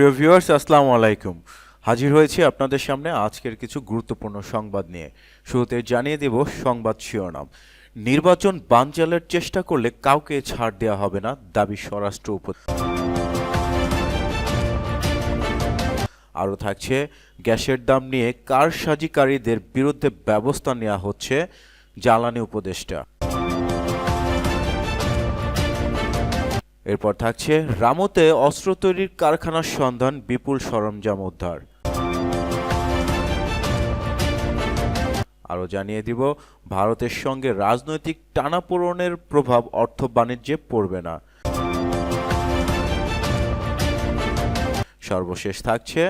প্রিয় ভিউয়ার্স আসসালামু আলাইকুম। হাজির হয়েছি আপনাদের সামনে আজকের কিছু গুরুত্বপূর্ণ সংবাদ নিয়ে। শুরুতে জানিয়ে দেব সংবাদ শিরোনাম। নির্বাচন বানচালের চেষ্টা করলে কাউকে ছাড় দেওয়া হবে না, দাবি স্বরাষ্ট্র উপ আরও থাকছে, গ্যাসের দাম নিয়ে কারসাজিকারীদের বিরুদ্ধে ব্যবস্থা নেওয়া হচ্ছে, জ্বালানি উপদেষ্টা। এরপর থাকছে রামতে অস্ত্র তৈরির কারখানার সন্ধান, বিপুল সরঞ্জাম উদ্ধার। আরও জানিয়ে দিব, ভারতের সঙ্গে রাজনৈতিক টানাপোড়েনের প্রভাব অর্থ বাণিজ্যে পড়বে না। সর্বশেষ থাকছে,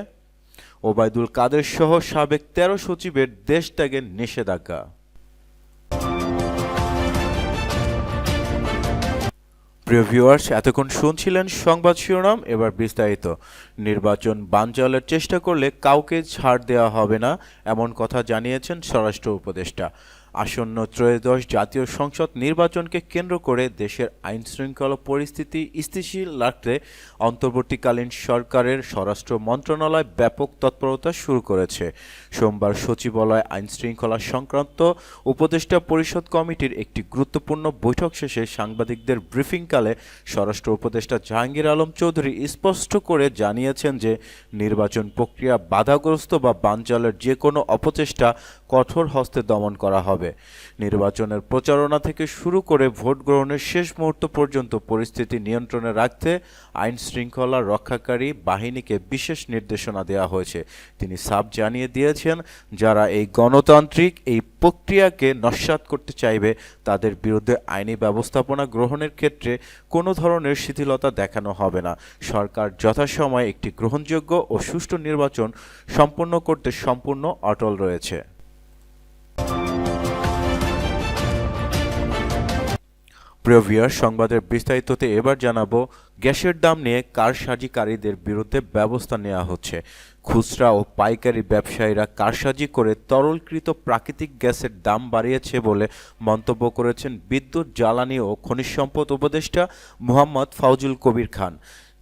ওবায়দুল কাদের সহ সাবেক তেরো সচিবের দেশ ত্যাগের নিষেধাজ্ঞা। প্রিয় ভিউয়ার্স এতক্ষণ শুনছিলেন সংবাদ শিরোনাম, এবার বিস্তারিত। নির্বাচন বানচালের চেষ্টা করলে কাউকে ছাড় দেওয়া হবে না, এমন কথা জানিয়েছেন স্বরাষ্ট্র উপদেষ্টা। আসন্ন ত্রয়োদশ জাতীয় সংসদ নির্বাচনকে কেন্দ্র করে দেশের আইন শৃঙ্খলা পরিস্থিতি স্থিতিশীল রাখতে অন্তর্বর্তীকালীন সরকারের স্বরাষ্ট্র মন্ত্রণালয় ব্যাপক তৎপরতা শুরু করেছে। সোমবার সচিবালয় আইন শৃঙ্খলা সংক্রান্ত উপদেষ্টা পরিষদ কমিটির একটি গুরুত্বপূর্ণ বৈঠক শেষে সাংবাদিকদের ব্রিফিংকালে স্বরাষ্ট্র উপদেষ্টা জাহাঙ্গীর আলম চৌধুরী স্পষ্ট করে জানিয়েছেন যে, নির্বাচন প্রক্রিয়া বাধাগ্রস্ত বা বানচালের যে কোনো অপচেষ্টা কঠোর হস্তে দমন করা হবে। নির্বাচনের প্রচারণা থেকে শুরু করে ভোট গ্রহণের শেষ মুহূর্ত পর্যন্ত পরিস্থিতি নিয়ন্ত্রণে রাখতে আইন শৃঙ্খলা রক্ষাকারী বাহিনীকে বিশেষ নির্দেশনা দেওয়া হয়েছে। তিনি সাব জানিয়ে দিয়েছেন, যারা এই গণতান্ত্রিক এই প্রক্রিয়াকে নস্যাৎ করতে চাইবে, তাদের বিরুদ্ধে আইনি ব্যবস্থাপনা গ্রহণের ক্ষেত্রে কোনো ধরনের শিথিলতা দেখানো হবে না। সরকার যথাসময়ে একটি গ্রহণযোগ্য ও সুষ্ঠু নির্বাচন সম্পন্ন করতে সম্পূর্ণ অটল রয়েছে। প্রিয় সংবাদের বিস্তারিততে এবার জানাব, গ্যাসের দাম নিয়ে কারসাজিকারীদের বিরুদ্ধে ব্যবস্থা নেওয়া হচ্ছে। খুচরা ও পাইকারি ব্যবসায়ীরা কারসাজি করে তরলকৃত প্রাকৃতিক গ্যাসের দাম বাড়িয়েছে বলে মন্তব্য করেছেন বিদ্যুৎ, জ্বালানি ও খনিজ সম্পদ উপদেষ্টা মোহাম্মদ ফাউজুল কবির খান।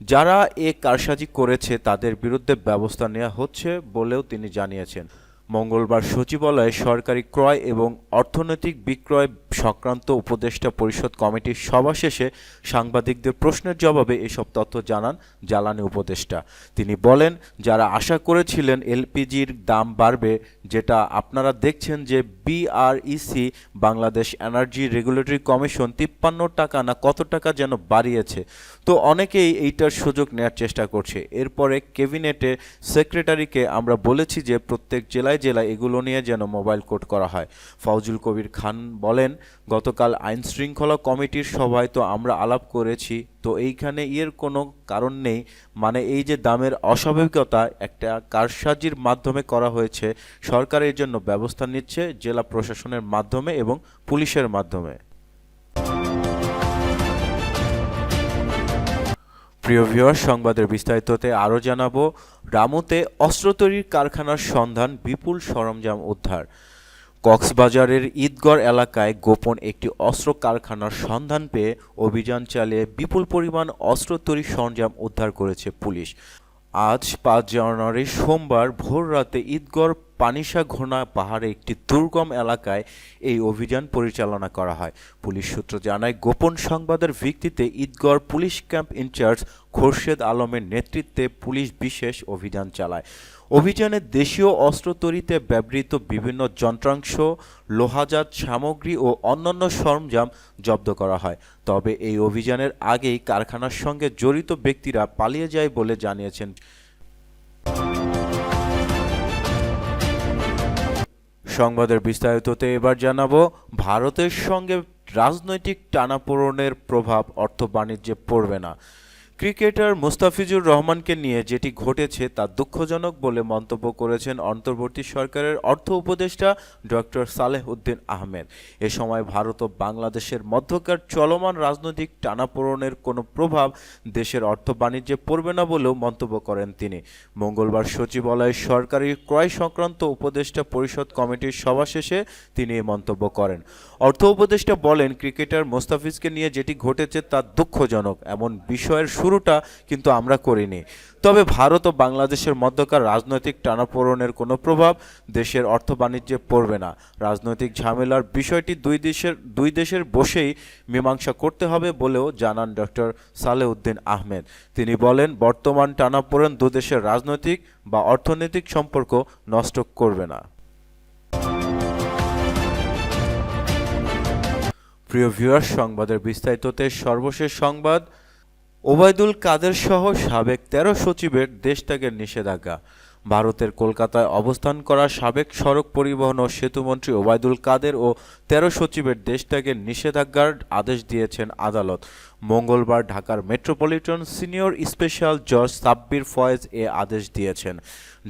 যারা এ কারসাজি করেছে তাদের বিরুদ্ধে ব্যবস্থা নেওয়া হচ্ছে বলেও তিনি জানিয়েছেন। মঙ্গলবার সচিবালয়ে সরকারি ক্রয় এবং অর্থনৈতিক বিক্রয় সংক্রান্ত উপদেষ্টা পরিষদ কমিটির সভা শেষে সাংবাদিকদের প্রশ্নের জবাবে এসব তথ্য জানান জ্বালানি উপদেষ্টা। তিনি বলেন, যারা আশা করেছিলেন এলপিজির দাম বাড়বে, যেটা আপনারা দেখছেন যে B R E C, Bangladesh energy regulatory commission, তিপ্পান্ন টাকা না কত টাকা যেন বাড়িয়েছে। তো অনেকেই এইটার সুযোগ নেওয়ার চেষ্টা করছে। এরপরে ক্যাবিনেটে সেক্রেটারিকে আমরা বলেছি যে প্রত্যেক জেলায় জেলায় জেলায় এগুলো নিয়ে যেন মোবাইল কোর্ট করা হয়। ফৌজুল কবির খান বলেন, গতকাল আইন শৃঙ্খলা কমিটির সভায় তো আমরা আলাপ করেছি, তো এইখানে ইয়ের কোনো কারণ নেই। মানে এই যে দামের অস্বাভাবিকতা একটা কারসাজির মাধ্যমে করা হয়েছে, সরকার এর জন্য ব্যবস্থা নিচ্ছে জেলা প্রশাসনের মাধ্যমে এবং পুলিশের মাধ্যমে। প্রিয় ভিউয়ার সংবাদের বিস্তারিততে আরও জানাব, রামুতে অস্ত্র তৈরির কারখানার সন্ধান, বিপুল সরঞ্জাম উদ্ধার। কক্সবাজারের ঈদগড় এলাকায় গোপন একটি অস্ত্র কারখানার সন্ধান পেয়ে অভিযান চালিয়ে বিপুল পরিমাণ অস্ত্র তৈরির সরঞ্জাম উদ্ধার করেছে পুলিশ। আজ পাঁচ জানুয়ারি সোমবার ভোর রাতে ঈদগড় পানিসা ঘোনা পাহাড়ে একটি দুর্গম এলাকায় এই অভিযান পরিচালনা করা হয়। পুলিশ সূত্র জানায়, গোপন সংবাদের ভিত্তিতে Eidgarh police camp incharge Khorshed আলমের নেতৃত্বে পুলিশ বিশেষ অভিযান চালায়। অভিযানে দেশীয় অস্ত্র তৈরিতে ব্যবহৃত বিভিন্ন যন্ত্রাংশ, লোহাজাত সামগ্রী ও অন্যান্য সরঞ্জাম জব্দ করা হয়। তবে এই অভিযানের আগেই কারখানার সঙ্গে জড়িত ব্যক্তিরা পালিয়ে যায় বলে জানিয়েছেন সংবাদের বিস্তারিততে এবার জানাব ভারতের সঙ্গে রাজনৈতিক টানাপোড়নের প্রভাব অর্থ বাণিজ্যে পড়বে না। ক্রিকেটার মুস্তাফিজুর রহমানকে নিয়ে যেটি ঘটেছে তা দুঃখজনক বলে মন্তব্য করেছেন অন্তর্বর্তী সরকারের অর্থ উপদেষ্টা ডক্টর সালেহ উদ্দিন আহমেদ। এ সময় ভারত ও বাংলাদেশের মধ্যকার চলমান রাজনৈতিক টানাপোড়নের কোনো প্রভাব দেশের অর্থ বাণিজ্যে পড়বে না বলেও মন্তব্য করেন তিনি। মঙ্গলবার সচিবালয়ে সরকারি ক্রয় সংক্রান্ত উপদেষ্টা পরিষদ কমিটির সভা শেষে তিনি এ মন্তব্য করেন। অর্থ উপদেষ্টা বলেন, ক্রিকেটার মোস্তাফিজকে নিয়ে যেটি ঘটেছে তা দুঃখজনক। এমন বিষয়ের শুরুটা কিন্তু আমরা করিনি। তবে ভারত ও বাংলাদেশের মধ্যকার রাজনৈতিক টানাপোড়নের কোনো প্রভাব দেশের অর্থ বাণিজ্যে পড়বে না। রাজনৈতিক ঝামেলার বিষয়টি দুই দেশের দুই দেশের বসেই মীমাংসা করতে হবে বলেও জানান ডক্টর সালেউদ্দিন আহমেদ। তিনি বলেন, বর্তমান টানাপোড়েন দুদেশের রাজনৈতিক বা অর্থনৈতিক সম্পর্ক নষ্ট করবে না। প্রিয় ভিউয়ার্স, সংবাদের বিস্তারিততে সর্বশেষ সংবাদ। ওবায়দুল কাদের সহ সাবেক তেরো সচিবের দেশত্যাগের নিষেধাজ্ঞা। ভারতের কলকাতায় অবস্থান করা সাবেক সড়ক পরিবহন ও সেতুমন্ত্রী ওবায়দুল কাদের ও তেরো সচিবের দেশত্যাগের নিষেধাজ্ঞার আদেশ দিয়েছেন আদালত। মঙ্গলবার ঢাকার মেট্রোপলিটন সিনিয়র স্পেশাল জজ সাব্বির ফয়েজ এ আদেশ দিয়েছেন।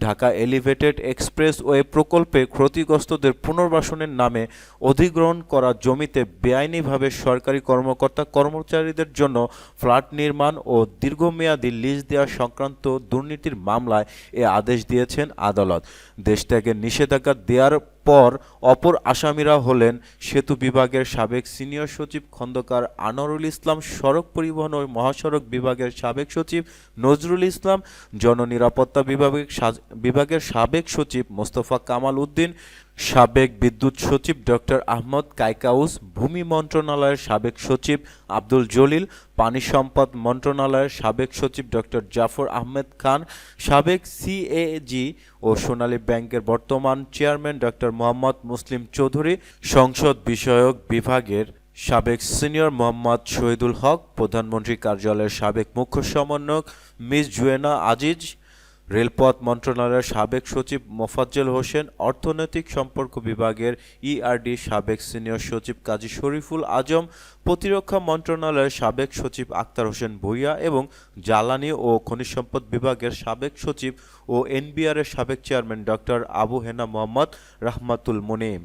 ঢাকা এলিভেটেড এক্সপ্রেস ওয়ে প্রকল্পে ক্ষতিগ্রস্তদের পুনর্বাসনের নামে অধিগ্রহণ করা জমিতে বেআইনিভাবে সরকারি কর্মকর্তা কর্মচারীদের জন্য ফ্ল্যাট নির্মাণ ও দীর্ঘমেয়াদী লিজ দেওয়া সংক্রান্ত দুর্নীতির মামলায় এ আদেশ দিয়েছেন আদালত। দেশত্যাগের নিষেধাজ্ঞা দেওয়ার পর অপর আসামিরা হলেন সেতু বিভাগের সাবেক সিনিয়র সচিব খন্দকার আনোয়ারুল ইসলাম, সড়ক পরিবহন ও মহাসড়ক বিভাগের সাবেক সচিব নজরুল ইসলাম, জননিরাপত্তা বিভাগের বিভাগের সাবেক সচিব মোস্তফা কামাল উদ্দিন সাবেক বিদ্যুৎ সচিব ডক্টর আহমদ কাইকাউস, ভূমি মন্ত্রণালয়ের সাবেক সচিব আব্দুল জলিল, পানি সম্পদ মন্ত্রণালয়ের সাবেক সচিব ডক্টর জাফর আহমেদ খান, সাবেক সিএজি ও সোনালী ব্যাংকের বর্তমান চেয়ারম্যান ডক্টর মোহাম্মদ মুসলিম চৌধুরী, সংসদ বিষয়ক বিভাগের সাবেক সিনিয়র মোহাম্মদ শহীদুল হক, প্রধানমন্ত্রী কার্যালয়ের সাবেক মুখ্য সমন্বয়ক মিস জুয়েনা আজিজ রেলপথ মন্ত্রণালয়ের সাবেক সচিব মোফাজ্জল হোসেন, অর্থনৈতিক সম্পর্ক বিভাগের ইআরডি সাবেক সিনিয়র সচিব কাজী শরীফুল আজম, প্রতিরক্ষা মন্ত্রণালয়ের সাবেক সচিব আক্তার হোসেন ভুইয়া এবং জ্বালানি ও খনিজ সম্পদ বিভাগের সাবেক সচিব ও এনবিআরের সাবেক চেয়ারম্যান ডক্টর আবু হেনা মোহাম্মদ রাহমাতুল মুনিম।